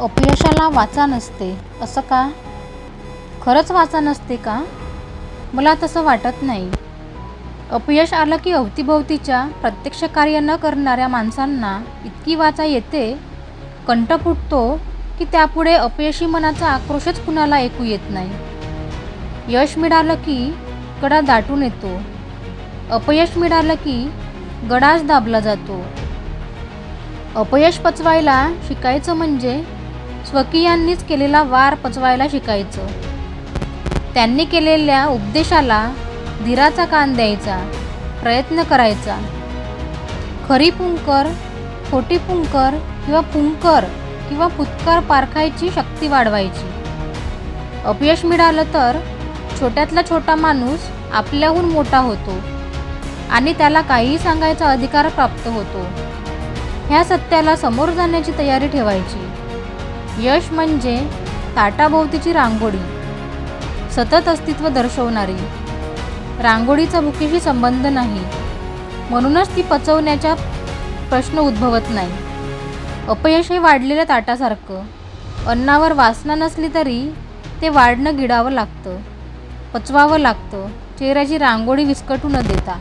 अपयशाला वाचा नसते असं का? खरंच वाचा नसते का? मला तसं वाटत नाही. अपयश आलं की अवतीभोवतीच्या प्रत्यक्ष कार्य न करणाऱ्या माणसांना इतकी वाचा येते कंठ फुटतो की त्यापुढे अपयशी मनाचा आक्रोशच कुणाला ऐकू येत नाही. यश मिळालं की कडा दाटून येतो. अपयश मिळालं की गडाच दाबला जातो. अपयश पचवायला शिकायचं म्हणजे स्वकीयांनीच केलेला वार पचवायला शिकायचं. त्यांनी केलेल्या उपदेशाला धीराचा कान द्यायचा प्रयत्न करायचा. खरी पुंकर खोटी पुंकर किंवा पुंकर किंवा फुतकर पारखायची शक्ती वाढवायची. अपयश मिळालं तर छोट्यातला छोटा माणूस आपल्याहून मोठा होतो आणि त्याला काहीही सांगायचा अधिकार प्राप्त होतो. ह्या सत्याला समोर जाण्याची तयारी ठेवायची. यश म्हणजे ताटाभोवतीची रांगोळी सतत अस्तित्व दर्शवणारी. रांगोळीचा भुकेशी संबंध नाही म्हणूनच ती पचवण्याचा प्रश्न उद्भवत नाही. अपयश हे वाढलेल्या ताटासारखं अन्नावर वासना नसली तरी ते वाढणं गिडावं लागतं पचवावं लागतं चेहऱ्याची रांगोळी विस्कटू न देता.